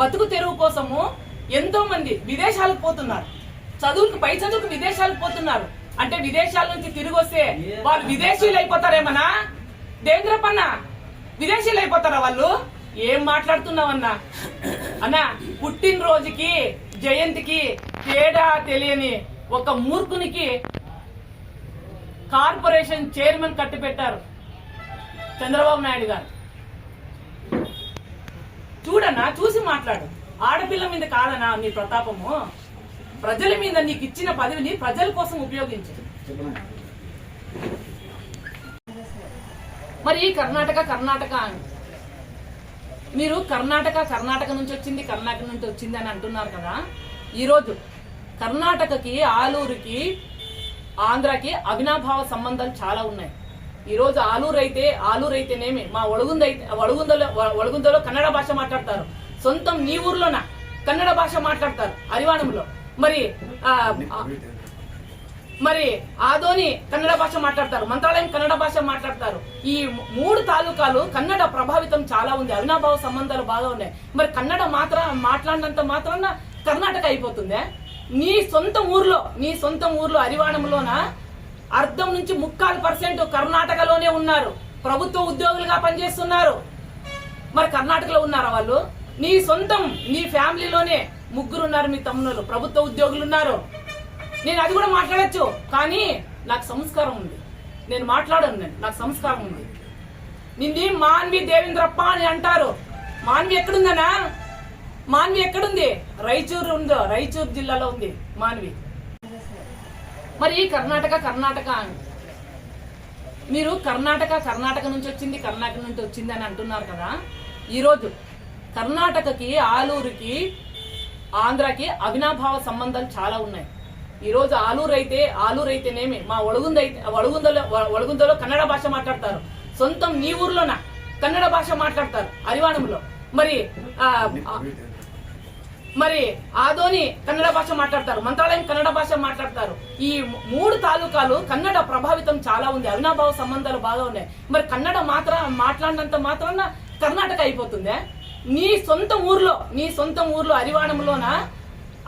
బతుకు తెరువు కోసము ఎంతో మంది విదేశాలకు పోతున్నారు. చదువుకు పై చదువుకు విదేశాలకు పోతున్నారు. అంటే విదేశాల నుంచి తిరిగి వస్తే వాళ్ళు విదేశీయులు అయిపోతారేమన్నా? దేంద్రపన్న విదేశీయులు అయిపోతారా వాళ్ళు? ఏం మాట్లాడుతున్నావన్నా? అన్నా పుట్టినరోజుకి జయంతికి తేడా తెలియని ఒక మూర్ఖునికి కార్పొరేషన్ చైర్మన్ కట్టిపెట్టారు చంద్రబాబు నాయుడు గారు. చూడన్నా చూసి మాట్లాడు. ఆడపిల్ల మీద కాదనా నీ ప్రతాపము? ప్రజల మీద నీకు ఇచ్చిన పదవిని ప్రజల కోసం ఉపయోగించు. మరి కర్ణాటక కర్ణాటక అని. మీరు కర్ణాటక కర్ణాటక నుంచి వచ్చింది కర్ణాటక నుంచి వచ్చింది అని అంటున్నారు కదా? ఈరోజు కర్ణాటకకి ఆలూరుకి ఆంధ్రాకి అవినాభావ సంబంధాలు చాలా ఉన్నాయి. ఈ రోజు ఆలూరు అయితే ఆలూరు అయితేనేమి? మా ఒడుగుంద అయితే ఒడుగుందలో ఒడుగుందలో కన్నడ భాష మాట్లాడతారు. సొంతం నీ ఊర్లోన కన్నడ భాష మాట్లాడతారు అరివాణంలో. మరి ఆ, మరి ఆదోని కన్నడ భాష మాట్లాడతారు మంత్రాలయం కన్నడ భాష మాట్లాడతారు. ఈ మూడు తాలూకాలు కన్నడ ప్రభావితం చాలా ఉంది అవినాభావ సంబంధాలు బాగా ఉన్నాయి. మరి కన్నడ మాత్ర మాట్లాడినంత మాత్రాన కర్ణాటక అయిపోతుందే? నీ సొంత ఊర్లో నీ సొంత ఊర్లో అరివాణంలోన అర్ధం నుంచి ముక్కాలు పర్సెంట్ కర్ణాటకలోనే ఉన్నారు. ప్రభుత్వ ఉద్యోగులుగా పనిచేస్తున్నారు. మరి కర్ణాటకలో ఉన్నారా వాళ్ళు? నీ సొంతం నీ ఫ్యామిలీలోనే ముగ్గురు ఉన్నారు మీ తమ్ముళ్ళు. ప్రభుత్వ ఉద్యోగులు ఉన్నారు. నేను అది కూడా మాట్లాడచ్చు కానీ నాకు సంస్కారం ఉంది. నేను మాట్లాడను నేను నాకు సంస్కారం ఉంది. నింది మాన్వి దేవేంద్రప్ప అని అంటారు. మాన్వి ఎక్కడుందనా మాన్వి ఎక్కడుంది? రాయచూరు ఉందో? రాయచూరు జిల్లాలో ఉంది మాన్వి. మరి కర్ణాటక కర్ణాటక అని. మీరు కర్ణాటక కర్ణాటక నుంచి వచ్చింది కర్ణాటక నుంచి వచ్చింది అని అంటున్నారు కదా. ఈరోజు కర్ణాటకకి ఆలూరుకి ఆంధ్రాకి అవినాభావ సంబంధాలు చాలా ఉన్నాయి. ఈరోజు ఆలూరు అయితే ఆలూరు అయితేనేమి మా ఒడుగుంద అయితే ఒడుగుందలో ఒడుగుందలో కన్నడ భాష మాట్లాడతారు. సొంతం నీ ఊర్లోన? కన్నడ భాష మాట్లాడతారు అరివాణంలో. మరి మరి ఆదోని కన్నడ భాష మాట్లాడతారు మంత్రాలయం కన్నడ భాష మాట్లాడతారు. ఈ మూడు తాలూకాలు కన్నడ ప్రభావితం చాలా ఉంది అవినాభావ సంబంధాలు బాగా ఉన్నాయి. మరి కన్నడ మాత్ర మాట్లాడినంత మాత్రాన కర్ణాటక అయిపోతుందే? నీ సొంత ఊర్లో నీ సొంత ఊర్లో అరివాణంలోన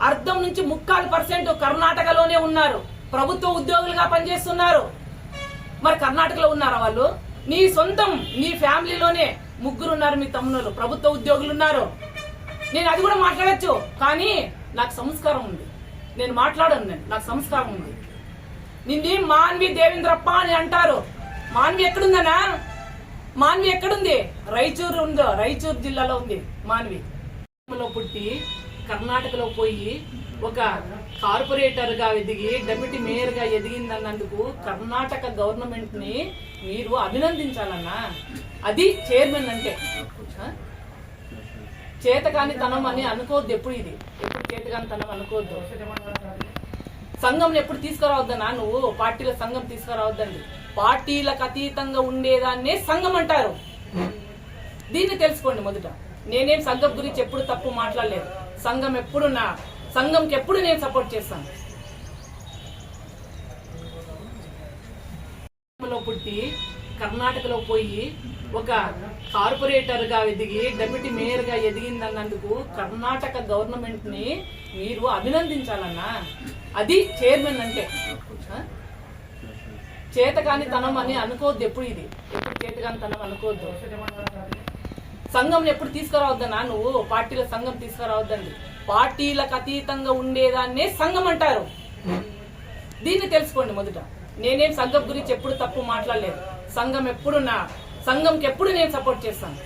అర్ధం నుంచి ముక్కాలు పర్సెంట్ కర్ణాటకలోనే ఉన్నారు. ప్రభుత్వ ఉద్యోగులుగా పనిచేస్తున్నారు. మరి కర్ణాటకలో ఉన్నారా వాళ్ళు? నీ సొంతం నీ ఫ్యామిలీలోనే ముగ్గురు ఉన్నారు మీ తమ్ముళ్ళు ప్రభుత్వ ఉద్యోగులు ఉన్నారు నేను అది కూడా మాట్లాడచ్చు. కానీ నాకు సంస్కారం ఉంది. నేను మాట్లాడను నేను. నాకు సంస్కారం ఉంది. నింది మాన్వి దేవేంద్రప్ప అని అంటారు. మాన్వి ఎక్కడుందనా మాన్వి ఎక్కడుంది? రాయచూరు ఉందో? రాయచూరు జిల్లాలో ఉంది మాన్వి. లో పుట్టి కర్ణాటకలో పోయి ఒక కార్పొరేటర్గా ఎదిగి డెప్యూటీ మేయర్గా ఎదిగిందన్నందుకు కర్ణాటక గవర్నమెంట్ని మీరు అభినందించాలన్నా. అది చైర్మన్ అంటే. చేతకాని తనం అని అనుకోవద్దు ఎప్పుడు ఇది. ఎప్పుడు చేతకాని తనం అనుకోవద్దు. సంఘం ఎప్పుడు తీసుకురావద్దనా నువ్వు? పార్టీల సంఘం తీసుకురావద్దండి. పార్టీలకు అతీతంగా ఉండేదాన్నే సంఘం అంటారు. దీన్ని తెలుసుకోండి మొదట. నేనేం సంఘం గురించి ఎప్పుడు తప్పు మాట్లాడలేదు. సంఘం ఎప్పుడు నా సంఘంకి ఎప్పుడు నేను సపోర్ట్ చేస్తాను? పుట్టి కర్ణాటకలో పోయి ఒక కార్పొరేటర్గా ఎదిగి డెప్యూటీ మేయర్గా ఎదిగిందన్నందుకు కర్ణాటక గవర్నమెంట్ని మీరు అభినందించాలన్నా? అది చైర్మన్ అంటే. చేతకాని తనం అని అనుకోవద్దు ఎప్పుడు ఇది. ఎప్పుడు చేతకాని తనం అనుకోవద్దు. సంఘం ఎప్పుడు తీసుకురావద్దనా నువ్వు? పార్టీల సంఘం తీసుకురావద్దండి. పార్టీలకు అతీతంగా ఉండేదాన్నే సంఘం అంటారు. దీన్ని తెలుసుకోండి మొదట. నేనేం సంఘం గురించి ఎప్పుడు తప్పు మాట్లాడలేదు. సంఘం ఎప్పుడు నా సంఘంకి ఎప్పుడు నేను సపోర్ట్ చేస్తాను.